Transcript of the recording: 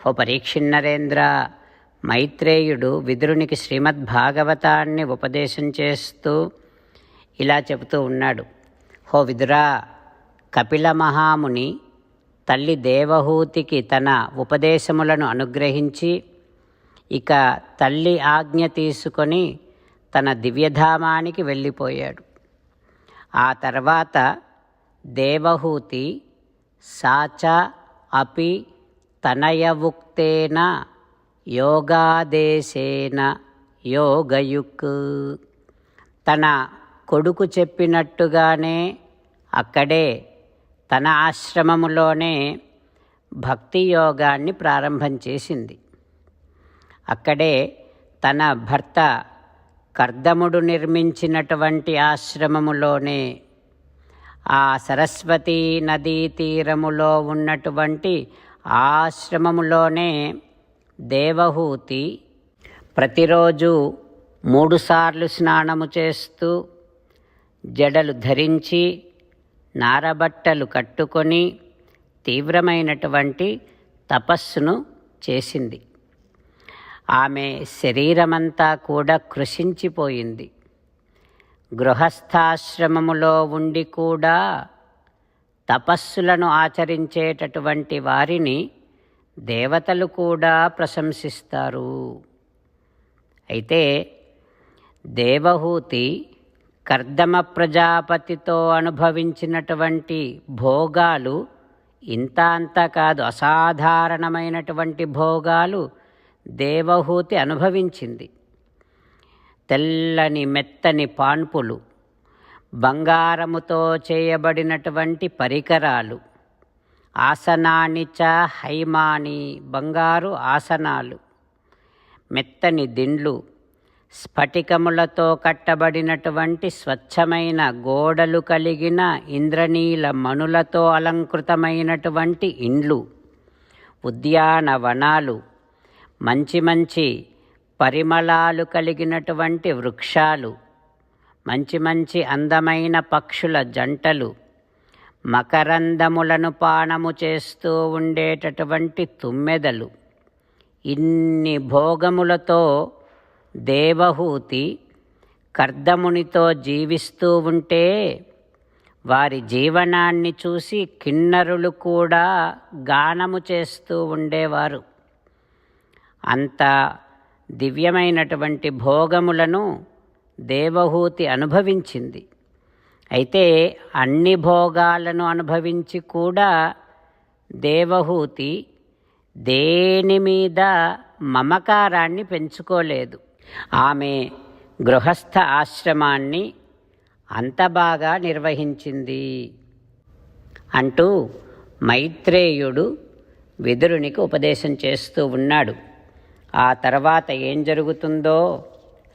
ఓ పరీక్షిన్నరేంద్ర మైత్రేయుడు విదురునికి శ్రీమద్భాగవతాన్ని ఉపదేశం చేస్తూ ఇలా చెబుతూ ఉన్నాడు. హో విదురా కపిల మహాముని తల్లి దేవహూతికి తన ఉపదేశములను అనుగ్రహించి ఇక తల్లి ఆజ్ఞ తీసుకొని తన దివ్యధామానికి వెళ్ళిపోయాడు. ఆ తర్వాత దేవహూతి సాచ అపి తనయవుక్తేన యోగాదేశేన యోగయుక్. తన కొడుకు చెప్పినట్టుగానే అక్కడే తన ఆశ్రమములోనే భక్తి యోగాన్ని ప్రారంభం చేసింది. అక్కడే తన భర్త కర్దముడు నిర్మించినటువంటి ఆశ్రమములోనే ఆ సరస్వతీ నదీ తీరములో ఉన్నటువంటి ఆశ్రమములోనే దేవహూతి ప్రతిరోజు మూడుసార్లు స్నానము చేస్తూ జడలు ధరించి నారబట్టలు కట్టుకొని తీవ్రమైనటువంటి తపస్సును చేసింది. ఆమె శరీరమంతా కూడా కృషించిపోయింది. గృహస్థాశ్రమములో ఉండి కూడా తపస్సులను ఆచరించేటటువంటి వారిని దేవతలు కూడా ప్రశంసిస్తారు. అయితే దేవహూతి కర్దమ ప్రజాపతితో అనుభవించినటువంటి భోగాలు ఇంత అంత కాదు అసాధారణమైనటువంటి భోగాలు దేవహూతి అనుభవించింది. తెల్లని మెత్తని పాన్పులు బంగారముతో చేయబడినటువంటి పరికరాలు. ఆసనాని చ హైమాని బంగారు ఆసనాలు. మెత్తని దిండ్లు. స్ఫటికములతో కట్టబడినటువంటి స్వచ్ఛమైన గోడలు కలిగిన ఇంద్రనీల మణులతో అలంకృతమైనటువంటి ఇండ్లు. ఉద్యానవనాలు మంచి మంచి పరిమళాలు కలిగినటువంటి వృక్షాలు. మంచి మంచి అందమైన పక్షుల జంటలు మకరందములను పానము చేస్తూ ఉండేటటువంటి తుమ్మెదలు. ఇన్ని భోగములతో దేవహూతి కర్దమునితో జీవిస్తూ ఉంటే వారి జీవనాన్ని చూసి కిన్నరులు కూడా గానము చేస్తూ ఉండేవారు. అంత దివ్యమైనటువంటి భోగములను దేవహూతి అనుభవించింది. అయితే అన్ని భోగాలను అనుభవించి కూడా దేవహూతి దేని మీద మమకారాన్ని పెంచుకోలేదు. ఆమె గృహస్థ ఆశ్రమాన్ని అంత బాగా నిర్వహించింది అంటూ మైత్రేయుడు విదురునికి ఉపదేశం చేస్తూ ఉన్నాడు. ఆ తర్వాత ఏం జరుగుతుందో